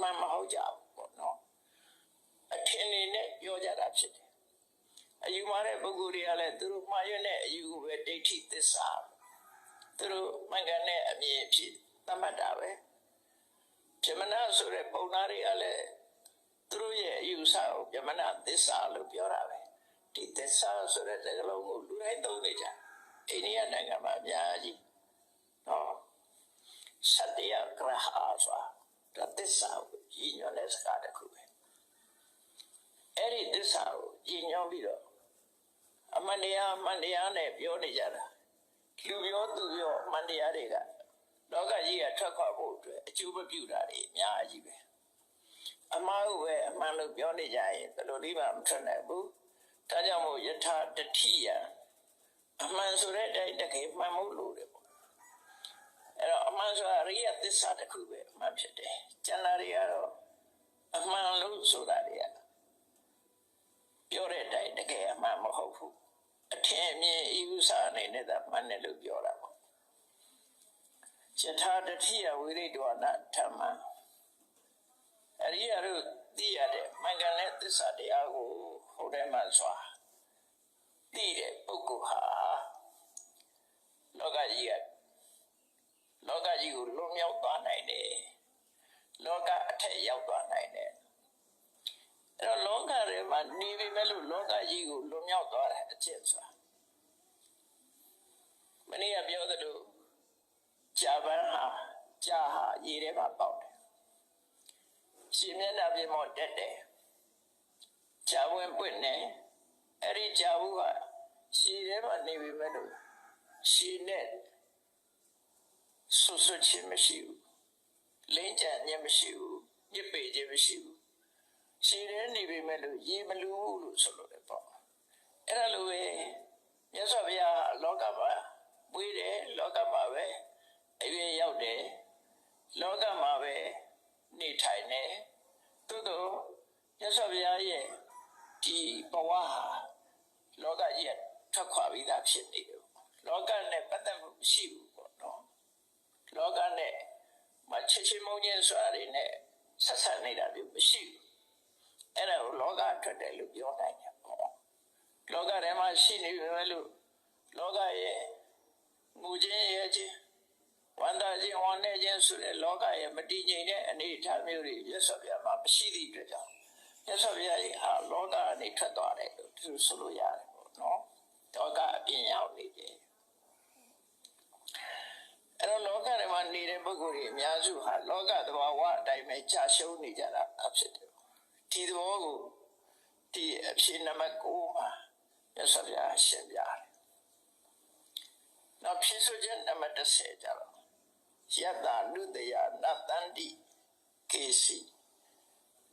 မှန်မဟုတ်ကြဘူးပေါ့နော်အထင်နေနဲ့ပြောကြတာဖြစ်တယ်အယူမှားတဲ့ပုဂ္ဂိုလ်တွေကလည်းသူတို့မှားရွံ့တဲ့အယူကိုပဲဒိဋ္ဌိသစ္စာသူတို့မှန်ကန်တဲ့အမြင်ဖြစ်သတ်မှတ်တာပဲပြမနာဆိုတဲ့ပုံသားတွေကလည်းသူတို့ရဲ့အယူဆကိုပြမနာသစ္စာလို့ပြောတာပဲဒီသစ္စာဆိုတဲ့စကားလုံးကိုလူတိုင်းသုံးနေကြအိန္ဒိယနိုင်ငံမှာအများကြီးနော်စတယဂရဟာဆိုတာ သစ္စာကိုကြီးညွှန်းတဲ့စကားတစ်ခုပဲအဲ့ဒီသစ္စာကိုကြီးညွှန်းပြီးတော့အမှန်တရားအမှန်တရားနဲ့ပြောနေကြတာလူပြောသူပြောအမှန်တရားတွေကလောကကြီးကထွက်ခွာဖို့အတွက်အကျိုးမပြုတာတွေအများကြီးပဲအမှားကိုပဲအမှန်လို့ပြောနေကြရင်ဘယ်လိုလေးမှမထွက်နိုင်ဘူးဒါကြောင့်မို့ယထာတတိယအမှန်ဆိုတဲ့အတိုင်းတကယ်မှန်မှုလို့တယ်ပေါ့ အဲ့တော့အမှန်ဆိုတာရိယသစ္စာတစ်ခုပဲအမှန်ဖြစ်တယ်ကျန်တာတွေကတော့အမှန်လို့ဆိုတာတွေကပြောတဲ့အတိုင်းတကယ်အမှန်မဟုတ်ဘူးအထင်အမြင်ဤဥစ္စာအနေနဲ့သာမှန်တယ်လို့ပြောတာပေါ့ယထာတတိယဝိရိတဝနာဓမ္မအရိယတို့သိရတဲ့မှန်ကန်တဲ့သစ္စာတရားကိုဟိုထဲမှာစွာသိတဲ့ပုဂ္ဂိုလ်ဟာလောကကြီးကလော ကကြီးကိုလွန်မြောက်သွားနိုင်တယ်လောကအထက်ရောက်သွားနိုင်တယ်အဲ့တော့လောကထဲမှာနေပြီမဲ့လို့လောကကြီးကိုလွန်မြောက်သွားတဲ့အကျင့်ဆိုတာမနေ့ကပြောသလိုဂျာပန်ဟာဂျာဟာရေထဲမှာပေါက်တယ်ရှင်မျက်နှာပြင်မောတက်တယ်ဂျာဝင်ပွင့်နေအဲ့ဒီဂျာဘူးကရှည်ထဲမှာနေပြီမဲ့လို့ရှည်နဲ့ ဆွဆွချင်းမရှိဘူးလင်းကြံညမရှိဘူးညစ်ပေခြင်းမရှိဘူးရှည်ထဲနေပြီမဲ့လို့ရေမလူဘူးလို့ဆိုလို့လည်းပေါ့အဲ့ဒါလိုပဲမြတ်စွာဘုရားလောကမှာပွေးတယ်လောကမှာပဲအပြည့်ရောက်တယ်လောကမှာပဲနေထိုင်နေသို့တော့မြတ်စွာဘုရားရဲ့ဒီဘဝဟာလောကကြီးကထွက်ခွာပြီးသားဖြစ်နေတယ်လောကနဲ့ပတ်သက်မှုမရှိဘူးပေါ့နော် လောကနဲ့မချစ်ချင်းမုန်းချင်းဆိုတာတွေနဲ့ဆက်ဆက်နေတာမျိုးမရှိဘူးအဲ့ဒါကိုလောကထွက်တယ်လို့ပြောနိုင်တယ်ပေါ့လောကထဲမှာရှိနေပြီပဲလို့လောကရဲ့ငူခြင်းရဲ့ခြင်းဝန္တာခြင်းဝန္နေခြင်းဆိုတဲ့လောကရဲ့မတည်ငြိမ်တဲ့အနေအထားမျိုးတွေရသော်ပြမှာမရှိသည့်အတွက်ကြောင့်ရသော်ပြရဲ့ဟာလောကအနေထွက်သွားတယ်လို့သူဆိုလို့ရတယ်ပေါ့နော်လောကအပြင်ရောက်နေတယ် အဲ့တော့လောကထဲမှာနေတဲ့ပုဂ္ဂိုလ်တွေအများစုဟာလောကသဘာဝအတိုင်းပဲကြာရှုံးနေကြတာဖြစ်တယ်ဒီသဘောကိုဒီအဖြစ်နံပါတ်9မှာရသော်ပြရှင်းပြတယ်နောက်ဖြစ်ဆိုချက်နံပါတ်10ကြတော့ယတ္တနုတယနတ္တန္တိကေစီ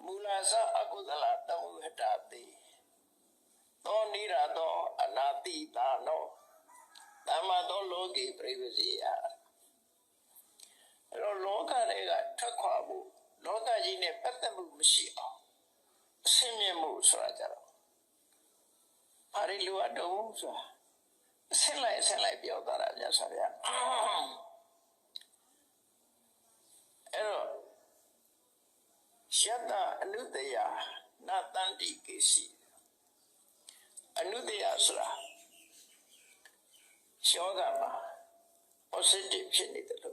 မူလသအကုသလတောဟတတိသောနိရသောအနာတိတာနောတမ္မသောလောကေပြိဝစီယအဲ့တော့ လောကတွေကထွက်ခွာဖို့လောကကြီးနဲ့ပတ်သက်မှုမရှိအောင်အစင်မြင့်မှုဆိုတာကြတော့ဘာတွေလိုအပ်တော့ဆိုတာအစင်လိုက်အစင်လိုက်ပြောသွားတာမြတ်စွာဘုရားအဲ့တော့ယတ္တအနုတယနာတန္တိကိစီအနုတယဆိုတာယောဂမှာ positive ဖြစ်နေတယ်လို့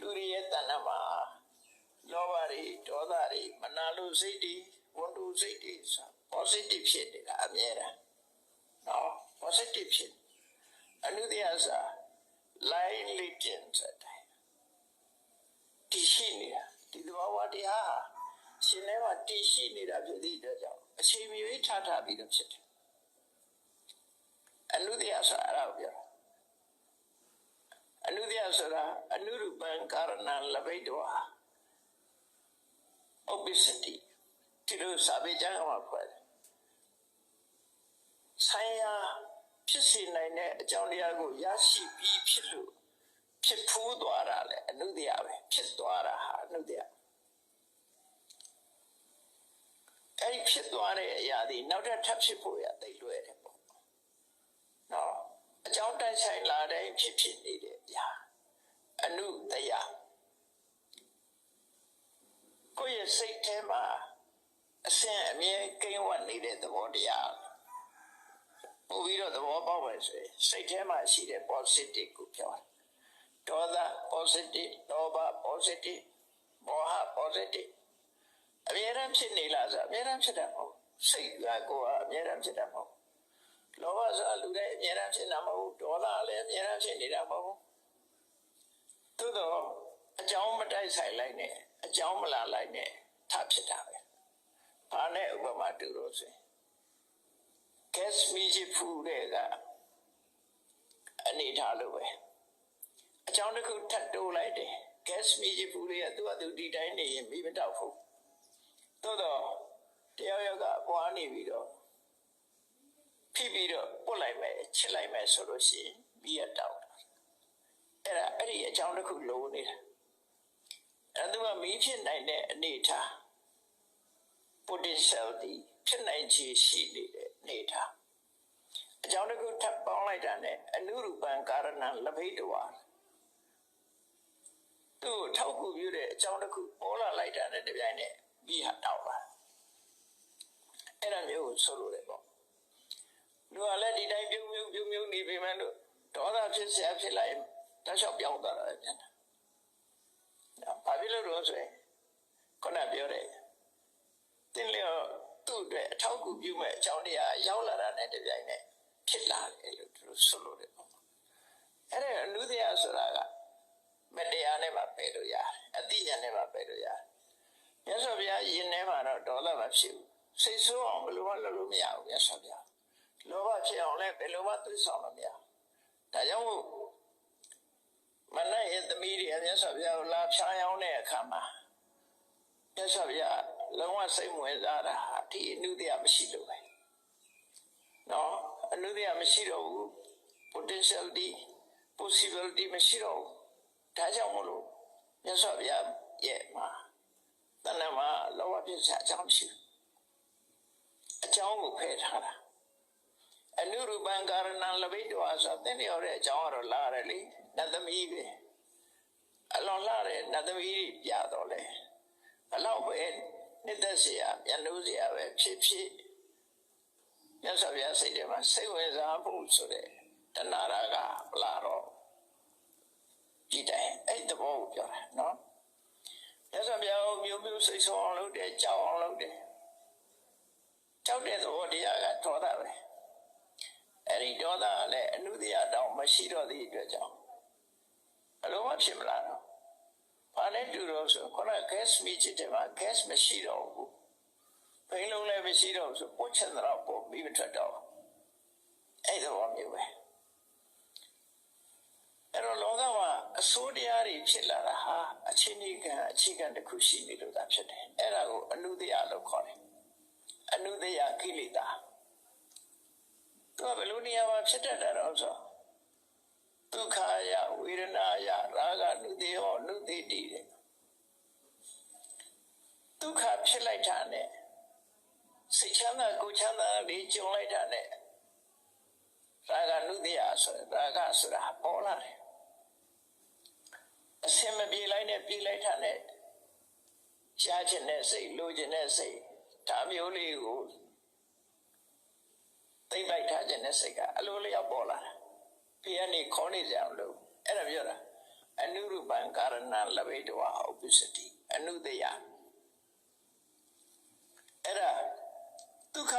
လူတွေရဲ့တဏ္ဍမှာလောဘတွေဒေါသတွေမနာလိုစိတ်တွေဝန်တိုစိတ်တွေဆို positive ဖြစ်နေတာအမြဲတမ်းနော် positive ဖြစ်အနုတယဆိုတာ lightly ပြင်တဲ့တည်ရှိနေတာဒီသဘောဝတရားဟာရှင်ထဲမှာတည်ရှိနေတာဖြစ်သည့်အတွက်ကြောင့်အချိန်မရွေးထထပြီးတော့ဖြစ်တယ်အနုတ္တယဆိုတာအဲ့ဒါကိုပြောတာ အနုတ္တယဆိုတာအနုရူပံကာရဏလဘိတောဟာ obesity ဒီလိုစာပေကျမ်းမှာဖွဲ့တယ်ဆိုင်ရာဖြစ်စေနိုင်တဲ့အကြောင်းတရားကိုရရှိပြီးဖြစ်လို့ဖြစ်ဖူးသွားတာလေအနုတ္တယပဲဖြစ်သွားတာဟာအနုတ္တယအဲ့ဒီဖြစ်သွားတဲ့အရာဒီနောက်ထပ်ထပ်ဖြစ်ဖို့ရသိလွယ်တယ်ပေါ့နော်အ ကြောင်းတိုက်ဆိုင်လာတဲ့ဖြစ်ဖြစ်နေတဲ့အရာအနုတ္တယကိုယ့်ရဲ့ရဲ့စိတ်ထဲမှာအစဉ်အမြဲကိန်းဝတ်နေတဲ့သဘောတရားပို့ပြီးတော့သဘောပေါက်ပဲဆိုရင်စိတ်ထဲမှာရှိတဲ့ positive ကိုပြောတယ်ဒေါသ positive လောဘ positive မောဟ positive အမြဲတမ်းဖြစ်နေလားဆိုအမြဲတမ်းဖြစ်တာမဟုတ်စိတ်ကကိုယ်ကအမြဲတမ်းဖြစ်တာမဟုတ် လောဘဆိုတာလူတိုင်းအမြဲတမ်းဖြစ်တာမဟုတ်ဒေါသလည်းအမြဲတမ်းဖြစ်နေတာမဟုတ်သို့တော့အကြောင်းမတိုက်ဆိုင်လိုက်နဲ့အကြောင်းမလာလိုက်နဲ့ထဖြစ်တာပဲဘာနဲ့ဥပမာတူလို့ဆိုရင် gas မီးကြီးဖူးတဲ့ကအနေထားလို့ပဲအကြောင်းတစ်ခုထပ်တိုးလိုက်တယ် gas မီးကြီးဖူးလေးကသူ့အတူဒီတိုင်းနေရင်မီးမတောက်ဘူးသို့တော့တယောက်ယောက်ကပွားနေပြီးတော့ ဖိပြီးတော့ပုတ်လိုက်မယ်ချစ်လိုက်မယ်ဆိုလို့ရှိရင်မီးရတောက်အဲ့ဒါအဲ့ဒီအကြောင်းတစ်ခုလိုနေတာအဲ့ဒါကမီးဖြစ်နိုင်တဲ့အနေထား potential ဒီဖြစ်နိုင်ခြေရှိနေတဲ့အနေထားအကြောင်းတစ်ခုထပ်ပေါင်းလိုက်တာနဲ့အနုရူပံကာရဏလဘိတဝါသူ့ထောက်ကူပြုတဲ့အကြောင်းတစ်ခုပေါ်လာလိုက်တာနဲ့တပြိုင်နက်ပြီးဟာတောက်လာအဲ့ဒါမျိုးကိုဆိုလိုတယ်ပေါ့ လူကလည်းဒီတိုင်းပြုံးပြုံးပြုံးပြုံးနေပြီမှလို့ဒေါသဖြစ်ဆရာဖြစ်လိုက်တခြားပြောင်းသွားတာပဲပြန်တာ။ဘာဖြစ်လို့လို့ဆိုရင်ခုနပြောတဲ့တင်းလျော်သူ့အတွက်အထောက်အကူပြုမဲ့အကြောင်းတရားရောက်လာတာနဲ့တပြိုင်နက်ဖြစ်လာတယ်လို့သူတို့ဆိုလို့တယ်ပေါ့။အဲ့ဒါအနုတရားဆိုတာကမတရားနဲ့မှပယ်လို့ရတယ်။အတိညာနဲ့မှပယ်လို့ရတယ်။မြတ်စွာဘုရားယင်ထဲမှာတော့ဒေါသမဖြစ်ဘူး။စိတ်ဆိုးအောင်ဘယ်လိုမှလုပ်လို့မရဘူးမြတ်စွာဘုရား လောဘဖြစ်အောင်လည်းဘယ်လိုမှသွေးဆောင်လို့မရဘူး။ဒါကြောင့်မို့မနက်ရဲ့သမီးတွေအမြတ်စွာဘုရားကိုလာဖြားရောင်းတဲ့အခါမှာမြတ်စွာဘုရားလုံးဝစိတ်ဝင်စားတာဟာဒီအနုတရားမရှိလို့ပဲနော်အနုတရားမရှိတော့ဘူး potentiality possibility မရှိတော့ဘူးဒါကြောင့်မလို့မြတ်စွာဘုရားရဲ့မှာတဏ္ဍမှာလောဘဖြစ်စားအကြောင်းမရှိဘူးအကြောင်းကိုဖယ်ထားတာ အနုရူပံကာရဏံလဘိတဝါဆိုသင်လျော်တဲ့အကြောင်းကတော့လာရတယ်လေနတ်သမီးပဲအလွန်လာတဲ့နတ်သမီးပြတော့လေဘလောက်ပဲနှစ်သက်စရာမျက်နှာစရာပဲဖြစ်ဖြစ်မြတ်စွာဘုရားစိတ်ထဲမှာစိတ်ဝင်စားမှုဆိုတဲ့တဏှာရာကမလာတော့ကြည့်တယ်အဲ့သဘောကိုပြောတာနော်မြတ်စွာဘုရားကိုမျိုးမျိုးစိတ်ဆုံးအောင်လုပ်တယ်ကြောက်အောင်လုပ်တယ်ကြောက်တဲ့သဘောတရားကထောတာပဲ သကလည်းအနုတ္တရတောင်မရှိတော့သည့်အတွက်ကြောင့်ဘယ်လိုမှဖြစ်မလာတော့ဘာလဲတူတော့ဆိုခုန gas မိချစ်တယ်မှာ gas မရှိတော့ဘူးဘိန်းလုံးလည်းမရှိတော့ဘူးဆိုပုတ်ချင်တော့ပို့ပြီးမထွက်တော့အဲ့တော့မျိုးပဲအဲ့တော့လောကမှာအစိုးတရားတွေဖြစ်လာတာဟာအချင်းကြီးကအခြေခံတစ်ခုရှိနေလို့သာဖြစ်တယ်အဲ့ဒါကိုအနုတ္တရလို့ခေါ်တယ်အနုတ္တရကိလေသာ သူကဘယ်လိုနေရာမှာဖြစ်တတ်တာတော့ဆိုဒုက္ခယဝေဒနာယရာဂနုတေဟောနုတေတိတဲ့ဒုက္ခဖြစ်လိုက်တာနဲ့စိတ်ချမ်းသာကိုယ်ချမ်းသာလေးကြုံလိုက်တာနဲ့ရာဂနုတေယဆိုရာဂဆိုတာပေါ်လာတယ်အစင်မပြေလိုက်နဲ့ပြေလိုက်တာနဲ့ရှားခြင်းနဲ့စိတ်လိုခြင်းနဲ့စိတ်ဒါမျိုးလေးကို သိမ့်ပိုက်ထားခြင်းနဲ့စိတ်ကအလိုလျောက်ပေါ်လာတာဖေကနေခေါင်းနေကြအောင်လို့အဲ့ဒါပြောတာအနုရူပံကာရဏလဘိတဝဥပ္ပစ္စတိအနုတယအဲ့ဒါဒုက္ခ